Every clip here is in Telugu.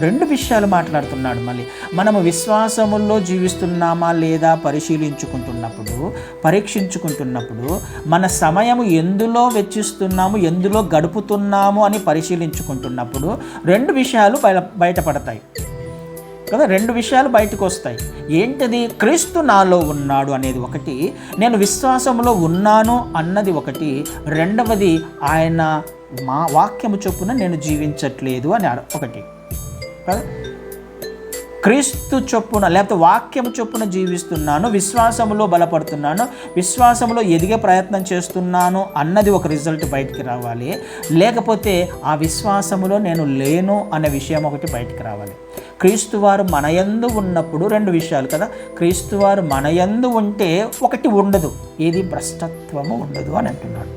రెండు విషయాలు మాట్లాడుతున్నాడు మళ్ళీ. మనము విశ్వాసముల్లో జీవిస్తున్నామా లేదా పరిశీలించుకుంటున్నప్పుడు పరీక్షించుకుంటున్నప్పుడు మన సమయము ఎందులో వెచ్చిస్తున్నాము ఎందులో గడుపుతున్నాము అని పరిశీలించుకుంటున్నప్పుడు రెండు విషయాలు బయట బయటపడతాయి. కదా రెండు విషయాలు బయటకు వస్తాయి ఏంటిది? క్రీస్తు నాలో ఉన్నాడు అనేది ఒకటి నేను విశ్వాసంలో ఉన్నాను అన్నది ఒకటి రెండవది ఆయన మా వాక్యము చొప్పున నేను జీవించట్లేదు అని ఒకటి. కదా క్రీస్తు చొప్పున లేకపోతే వాక్యము చొప్పున జీవిస్తున్నాను విశ్వాసములో బలపడుతున్నాను విశ్వాసములో ఎదిగే ప్రయత్నం చేస్తున్నాను అన్నది ఒక రిజల్ట్ బయటికి రావాలి. లేకపోతే ఆ విశ్వాసములో నేను లేను అనే విషయం ఒకటి బయటికి రావాలి. క్రీస్తువారు మనయందు ఉన్నప్పుడు రెండు విషయాలు కదా. క్రీస్తువారు మనయందు ఉంటే ఒకటి ఉండదు. ఏది? భ్రష్టత్వము ఉండదు అని అంటున్నాడు.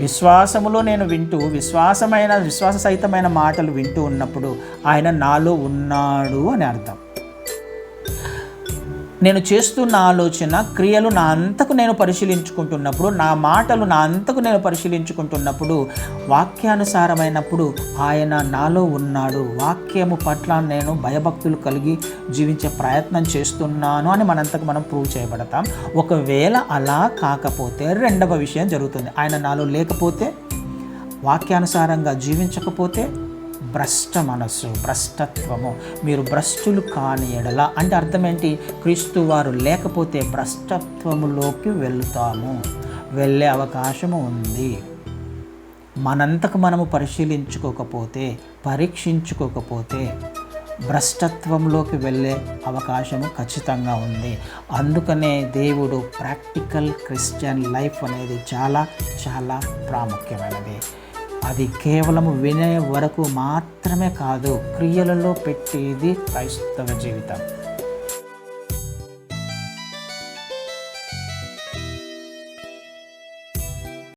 విశ్వాసములో నేను వింటూ విశ్వాసమైన విశ్వాస సహితమైన మాటలు వింటూ ఉన్నప్పుడు ఆయన నాలో ఉన్నాడు అని అర్థం. నేను చేస్తున్న ఆలోచన క్రియలు నా అంతకు నేను పరిశీలించుకుంటున్నప్పుడు నా మాటలు నా అంతకు నేను పరిశీలించుకుంటున్నప్పుడు వాక్యానుసారమైనప్పుడు ఆయన నాలో ఉన్నాడు. వాక్యము పట్ల నేను భయభక్తులు కలిగి జీవించే ప్రయత్నం చేస్తున్నాను అని మనంతకు మనం ప్రూవ్ చేయబడతాం. ఒకవేళ అలా కాకపోతే రెండవ విషయం జరుగుతుంది. ఆయన నాలో లేకపోతే వాక్యానుసారంగా జీవించకపోతే భ్రష్ట మనస్సు భ్రష్టత్వము. మీరు భ్రష్టులు కాని ఎడల. అంటే అర్థం ఏంటి క్రీస్తు వారు లేకపోతే భ్రష్టత్వములోకి వెళ్తాము. వెళ్ళే అవకాశము ఉంది. మనంతకు మనము పరిశీలించుకోకపోతే పరీక్షించుకోకపోతే భ్రష్టత్వంలోకి వెళ్ళే అవకాశము ఖచ్చితంగా ఉంది. అందుకనే దేవుడు ప్రాక్టికల్ క్రిస్టియన్ లైఫ్ అనేది చాలా చాలా ప్రాముఖ్యమైనది. అది కేవలం వినే వరకు మాత్రమే కాదు క్రియలలో పెట్టేది క్రైస్తవ జీవితం.